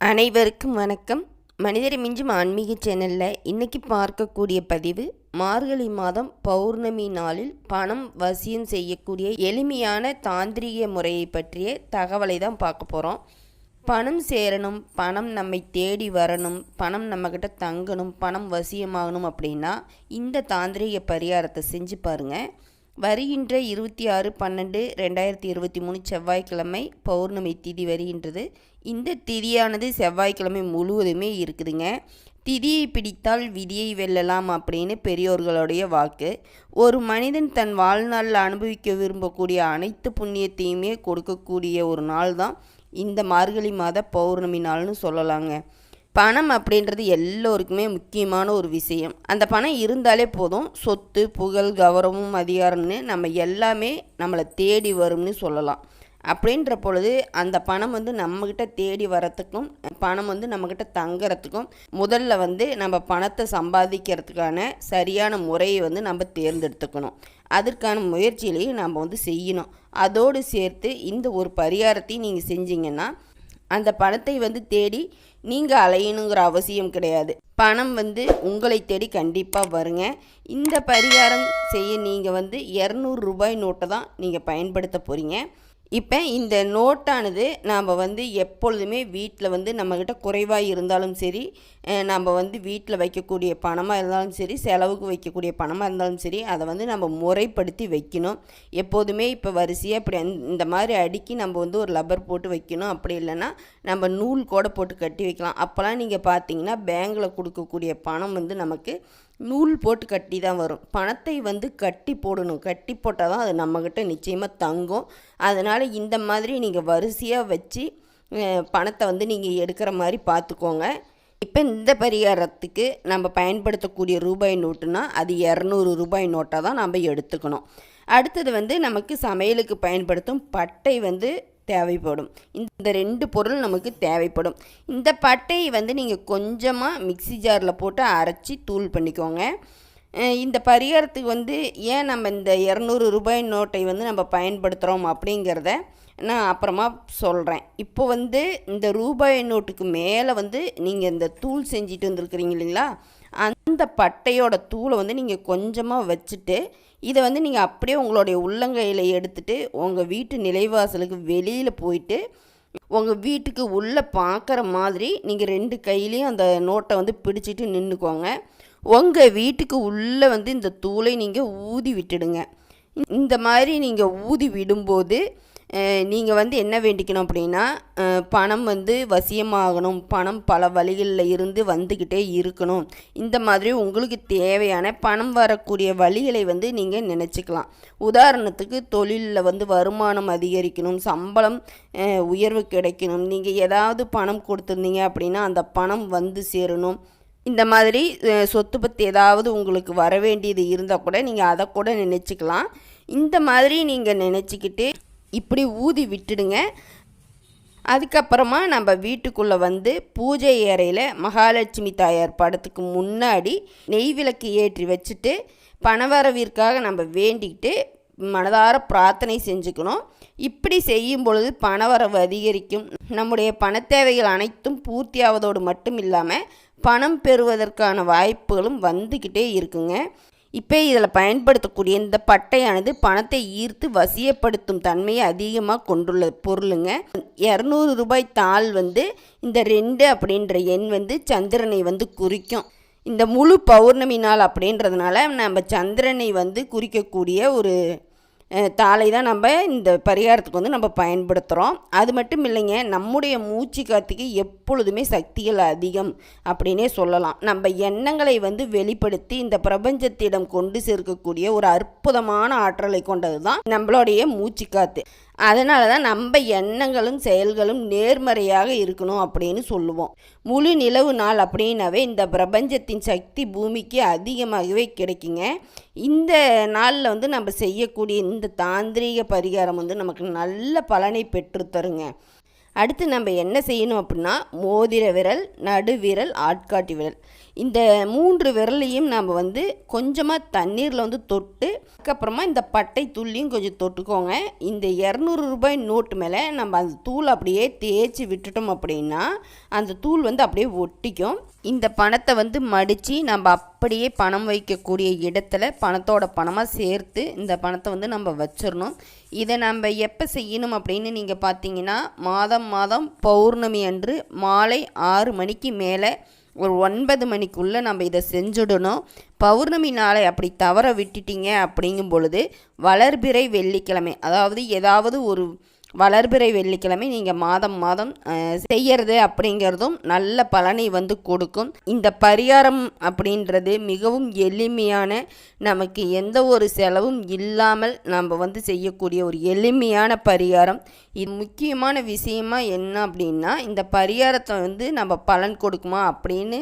அனைவருக்கும் வணக்கம். மனிதரை மிஞ்சும் ஆன்மீக சேனலில் இன்றைக்கி பார்க்கக்கூடிய பதிவு மார்கழி மாதம் பௌர்ணமி நாளில் பணம் வசியம் செய்யக்கூடிய எளிமையான தாந்திரிக முறையை பற்றிய தகவலை தான் பார்க்க போகிறோம் பணம் சேரணும் பணம் நம்மை தேடி வரணும் பணம் நம்மக்கிட்ட தங்கணும் பணம் வசியமாகணும் அப்படின்னா இந்த தாந்திரிக பரிகாரத்தை செஞ்சு பாருங்கள் வருகின்ற இருபத்தி ஆறு பன்னெண்டு ரெண்டாயிரத்தி இருபத்தி மூணு செவ்வாய்க்கிழமை பௌர்ணமி திதி வருகின்றது. இந்த திதியானது செவ்வாய்க்கிழமை முழுவதுமே இருக்குதுங்க. திதியை பிடித்தால் விதியை வெல்லலாம் அப்படின்னு பெரியோர்களுடைய வாக்கு. ஒரு மனிதன் தன் வாழ்நாளில் அனுபவிக்க விரும்பக்கூடிய அனைத்து புண்ணியத்தையுமே கொடுக்கக்கூடிய ஒரு நாள் தான் இந்த மார்கழி மாத பௌர்ணமி நாள்னு சொல்லலாங்க. பணம் அப்படின்றது எல்லோருக்குமே முக்கியமான ஒரு விஷயம். அந்த பணம் இருந்தாலே போதும். சொத்து புகழ் கௌரவம் அதிகாரம்னு நம்ம எல்லாமே நம்மளை தேடி வரும்னு சொல்லலாம். அப்படின்ற பொழுது அந்த பணம் வந்து நம்மக்கிட்ட தேடி வரத்துக்கும் பணம் வந்து நம்மக்கிட்ட தங்குறதுக்கும் முதல்ல வந்து நம்ம பணத்தை சம்பாதிக்கிறதுக்கான சரியான முறையை வந்து நம்ம தேர்ந்தெடுத்துக்கணும். அதற்கான முயற்சியிலையும் நம்ம வந்து செய்யணும். அதோடு சேர்த்து இந்த ஒரு பரிகாரத்தையும் நீங்கள் செஞ்சீங்கன்னா அந்த பணத்தை வந்து தேடி நீங்கள் அலையணுங்கிற அவசியம் கிடையாது. பணம் வந்து உங்களை தேடி கண்டிப்பாக வருங்க. இந்த பரிகாரம் செய்ய நீங்கள் வந்து இரநூறு ரூபாய் நோட்டை தான் நீங்கள் பயன்படுத்த போகிறீங்க இப்போ இந்த நோட்டானது நாம் வந்து எப்பொழுதுமே வீட்டில் வந்து நம்மக்கிட்ட குறைவாக இருந்தாலும் சரி நம்ம வந்து வீட்டில் வைக்கக்கூடிய பணமாக இருந்தாலும் சரி செலவுக்கு வைக்கக்கூடிய பணமாக இருந்தாலும் சரி அதை வந்து நம்ம முறைப்படுத்தி வைக்கணும். எப்போதுமே இப்போ வரிசையாக இப்படி இந்த மாதிரி அடுக்கி நம்ம வந்து ஒரு லப்பர் போட்டு வைக்கணும். அப்படி இல்லைன்னா நம்ம நூல் கூட போட்டு கட்டி வைக்கலாம். அப்போல்லாம் நீங்கள் பார்த்தீங்கன்னா பேங்கில் கொடுக்கக்கூடிய பணம் வந்து நமக்கு நூல் போட்டு கட்டி தான் வரும். பணத்தை வந்து கட்டி போடணும். கட்டி போட்டால் தான் அது நம்மக்கிட்ட நிச்சயமாக தங்கும். அதனால் இந்த மாதிரி நீங்கள் வரிசையாக வச்சு பணத்தை வந்து நீங்கள் எடுக்கிற மாதிரி பார்த்துக்கோங்க இப்போ இந்த பரிகாரத்துக்கு நம்ம பயன்படுத்தக்கூடிய ரூபாய் நோட்டுனா அது இரநூறு ரூபாய் நோட்டாக தான் நம்ம எடுத்துக்கணும். அடுத்தது வந்து நமக்கு சமையலுக்கு பயன்படுத்தும் பட்டை வந்து தேவைப்படும். இந்த ரெண்டு பொருள் நமக்கு தேவைப்படும். இந்த பட்டையை வந்து நீங்கள் கொஞ்சமாக மிக்சி ஜாரில் போட்டு அரைச்சி தூள் பண்ணிக்கோங்க. இந்த பரிகாரத்துக்கு வந்து ஏன் நம்ம இந்த இரநூறு ரூபாய் நோட்டை வந்து நம்ம பயன்படுத்துகிறோம் அப்படிங்கிறத நான் அப்புறமா சொல்கிறேன் இப்போ வந்து இந்த ரூபாய் நோட்டுக்கு மேலே வந்து நீங்கள் இந்த தூள் செஞ்சுட்டு வந்துருக்குறீங்க இல்லைங்களா? அந்த பட்டையோட தூளை வந்து நீங்கள் கொஞ்சமாக வச்சுட்டு இதை வந்து நீங்கள் அப்படியே உங்களுடைய உள்ளங்கையில் எடுத்துகிட்டு உங்கள் வீட்டு நிலைவாசலுக்கு வெளியில் போயிட்டு உங்கள் வீட்டுக்கு உள்ளே பார்க்குற மாதிரி நீங்கள் ரெண்டு கையிலையும் அந்த நோட்டை வந்து பிடிச்சிட்டு நின்றுக்கோங்க உங்கள் வீட்டுக்கு உள்ளே வந்து இந்த தூளை நீங்கள் ஊதி விட்டுடுங்க. இந்த மாதிரி நீங்கள் ஊதி விடும்போது நீங்கள் வந்து என்ன வேண்டிக்கணும் அப்படின்னா பணம் வந்து வசியமாகணும். பணம் பல வழிகளில் இருந்து வந்துக்கிட்டே இருக்கணும். இந்த மாதிரி உங்களுக்கு தேவையான பணம் வரக்கூடிய வழிகளை வந்து நீங்கள் நினச்சிக்கலாம். உதாரணத்துக்கு தொழிலில் வந்து வருமானம் அதிகரிக்கணும். சம்பளம் உயர்வு கிடைக்கணும். நீங்கள் ஏதாவது பணம் கொடுத்துருந்தீங்க அப்படின்னா அந்த பணம் வந்து சேரணும். இந்த மாதிரி சொத்து பற்றி ஏதாவது உங்களுக்கு வர வேண்டியது இருந்தால் கூட நீங்கள் அதை கூட நினச்சிக்கலாம். இந்த மாதிரி நீங்கள் நினச்சிக்கிட்டு இப்படி ஊதி விட்டுடுங்க. அதுக்கப்புறமா நம்ம வீட்டுக்குள்ளே வந்து பூஜை அறையில் மகாலட்சுமி தாயார் படத்துக்கு முன்னாடி நெய் விளக்கு ஏற்றி வச்சுட்டு பணவரவிற்காக நம்ம வேண்டிக்கிட்டு மனதார பிரார்த்தனை செஞ்சுக்கணும். இப்படி செய்யும் பொழுது பணவரவு அதிகரிக்கும். நம்முடைய பண தேவைகள் அனைத்தும் பூர்த்தியாவதோடு மட்டும் இல்லாமல் பணம் பெறுவதற்கான வாய்ப்புகளும் வந்துக்கிட்டே இருக்குங்க. இப்போ இதில் பயன்படுத்தக்கூடிய இந்த பட்டையானது பணத்தை ஈர்த்து வசியப்படுத்தும் தன்மையை அதிகமாக கொண்டுள்ள பொருளுங்க. இரநூறு ரூபாய் தாள் வந்து இந்த ரெண்டு அப்படின்ற எண் வந்து சந்திரனை வந்து குறிக்கும். இந்த முழு பௌர்ணமி நாள் அப்படின்றதுனால நம்ம சந்திரனை வந்து குறிக்கக்கூடிய ஒரு தாளை தான் நம்ம இந்த பரிகாரத்துக்கு வந்து நம்ம பயன்படுத்துகிறோம் அது மட்டும் இல்லைங்க நம்முடைய மூச்சு காத்துக்கு எப்பொழுதுமே சக்திகள் அதிகம் அப்படின்னே சொல்லலாம். நம்ம எண்ணங்களை வந்து வெளிப்படுத்தி இந்த பிரபஞ்சத்திடம் கொண்டு சேர்க்கக்கூடிய ஒரு அற்புதமான ஆற்றலை கொண்டது தான் நம்மளுடைய மூச்சு காத்து. அதனால தான் நம்ம எண்ணங்களும் செயல்களும் நேர்மறையாக இருக்கணும் அப்படின்னு சொல்லுவோம். முழு நிலவு நாள் அப்படின்னாவே இந்த பிரபஞ்சத்தின் சக்தி பூமிக்கு அதிகமாகவே கிடைக்குங்க. இந்த நாளில் வந்து நம்ம செய்யக்கூடிய இந்த தாந்திரீக பரிகாரம் வந்து நமக்கு நல்ல பலனை பெற்றுத்தருங்க. அடுத்து நம்ம என்ன செய்யணும் அப்படின்னா மோதிர விரல் நடுவிரல் ஆட்காட்டி விரல். இந்த மூன்று விரலையும் நாம் வந்து கொஞ்சமாக தண்ணீரில் வந்து தொட்டு அதுக்கப்புறமா இந்த பட்டை துள்ளியும் கொஞ்சம் தொட்டுக்கோங்க. இந்த இரநூறு ரூபாய் நோட்டு மேலே நம்ம அந்த தூள் அப்படியே தேய்ச்சி விட்டுட்டோம் அப்படின்னா அந்த தூள் வந்து அப்படியே ஒட்டிக்கும். இந்த பணத்தை வந்து மடித்து நம்ம அப்படியே பணம் வைக்கக்கூடிய இடத்துல பணத்தோட பணமாக சேர்த்து இந்த பணத்தை வந்து நம்ம வச்சிடணும். இதை நம்ம எப்போ செய்யணும் அப்படின்னு நீங்கள் பார்த்தீங்கன்னா மாதம் மாதம் பௌர்ணமி அன்று மாலை ஆறு மணிக்கு மேலே ஒரு ஒன்பது மணிக்குள்ளே நம்ம இதை செஞ்சுடணும். பௌர்ணமி நாளை அப்படி தவற விட்டுட்டீங்க அப்படிங்கும் பொழுது வளர்பிறை வெள்ளிக்கிழமை அதாவது ஏதாவது ஒரு வளர்பிறை வெள்ளிக்கிழமை நீங்கள் மாதம் மாதம் செய்யறது அப்படிங்கிறதும் நல்ல பலனை வந்து கொடுக்கும். இந்த பரிகாரம் அப்படின்றது மிகவும் எளிமையான நமக்கு எந்த ஒரு செலவும் இல்லாமல் நம்ம வந்து செய்யக்கூடிய ஒரு எளிமையான பரிகாரம். இது முக்கியமான விஷயமா என்ன அப்படின்னா இந்த பரிகாரத்தை வந்து நம்ம பலன் கொடுக்குமா அப்படின்னு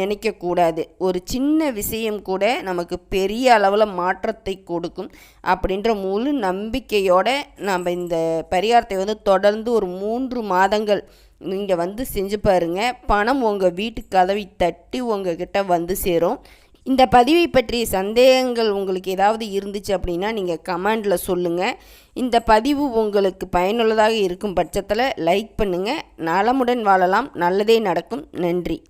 நினைக்கக்கூடாது. ஒரு சின்ன விஷயம் கூட நமக்கு பெரிய அளவில் மாற்றத்தை கொடுக்கும். அப்படின்ற முழு நம்பிக்கையோடு நம்ம இந்த பரிகாரத்தை வந்து தொடர்ந்து ஒரு மூன்று மாதங்கள் நீங்கள் வந்து செஞ்சு பாருங்கள் பணம் உங்கள் வீட்டு கதவை தட்டி உங்கள் கிட்ட வந்து சேரும். இந்த பதிவை பற்றிய சந்தேகங்கள் உங்களுக்கு ஏதாவது இருந்துச்சு அப்படின்னா நீங்கள் கமெண்டில் சொல்லுங்கள் இந்த பதிவு உங்களுக்கு பயனுள்ளதாக இருக்கும் பட்சத்தில் லைக் பண்ணுங்கள் நலமுடன் வாழலாம். நல்லதே நடக்கும். நன்றி.